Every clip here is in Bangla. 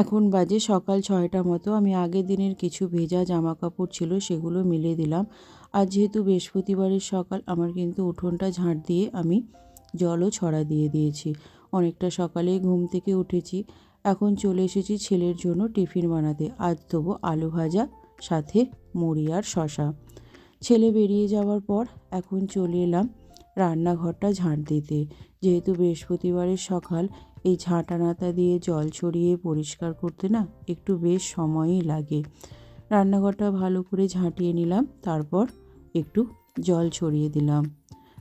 এখন বাজে সকাল ছয়টা মতো। আমি আগের দিনের কিছু ভেজা জামা কাপড় ছিল সেগুলো মিলে দিলাম। আর যেহেতু বৃহস্পতিবারের সকাল, আমার কিন্তু উঠোনটা ঝাঁট দিয়ে আমি জলও ছড়া দিয়ে দিয়েছি। অনেকটা সকালে ঘুম থেকে উঠেছি। এখন চলে এসেছি ছেলের জন্য টিফিন বানাতে। আজ দেবো আলু ভাজা, সাথে মুড়ি আর শশা ছেলে বেরিয়ে যাওয়ার পর এখন চলে এলাম রান্নাঘরটা ঝাঁট দিতে। যেহেতু বৃহস্পতিবারের সকাল, এই ঝাঁটা নাতা দিয়ে জল ছড়িয়ে পরিষ্কার করতে না একটু বেশ সময়ই লাগে। রান্নাঘরটা ভালো করে ঝাঁটিয়ে নিলাম, তারপর একটু জল ছড়িয়ে দিলাম।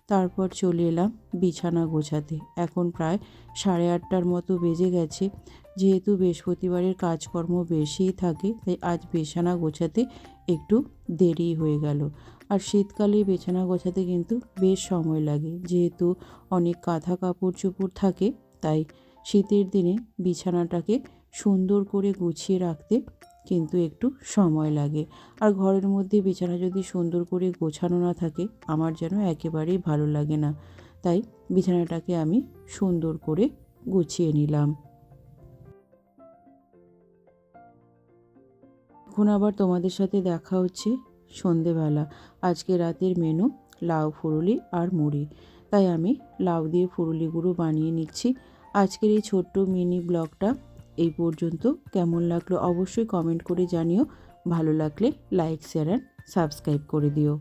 তারপর চলে এলাম বিছানা গোছাতে। এখন প্রায় সাড়ে আটটার মতো বেজে গেছে। যেহেতু বৃহস্পতিবারের কাজকর্ম বেশিই থাকে, তাই আজ বিছানা গোছাতে একটু দেরি হয়ে গেল। আর শীতকালে বিছানা গোছাতে কিন্তু বেশ সময় লাগে। যেহেতু অনেক কাঁথা কাপড় চোপড় থাকে, তাই শীতের দিনে বিছানাটাকে সুন্দর করে গুছিয়ে রাখতে কিন্তু একটু সময় লাগে। আর ঘরের মধ্যে বিছানা যদি সুন্দর করে গোছানো না থাকে, আমার যেন একেবারেই ভালো লাগে না। তাই বিছানাটাকে আমি সুন্দর করে গুছিয়ে নিলাম। এখন আবার তোমাদের সাথে দেখা হচ্ছে সন্ধেবেলা। আজকে রাতের মেনু লাউ ফুরুলি আর মুড়ি। তাই আমি লাউ দিয়ে ফুরুলি গুঁড়ো বানিয়ে নিচ্ছি। আজকের এই ছোট্ট মিনি ব্লগটা এই পর্যন্ত। কেমন লাগল অবশ্যই কমেন্ট করে জানিও। ভালো লাগলে লাইক শেয়ার অ্যান্ড সাবস্ক্রাইব করে দিও।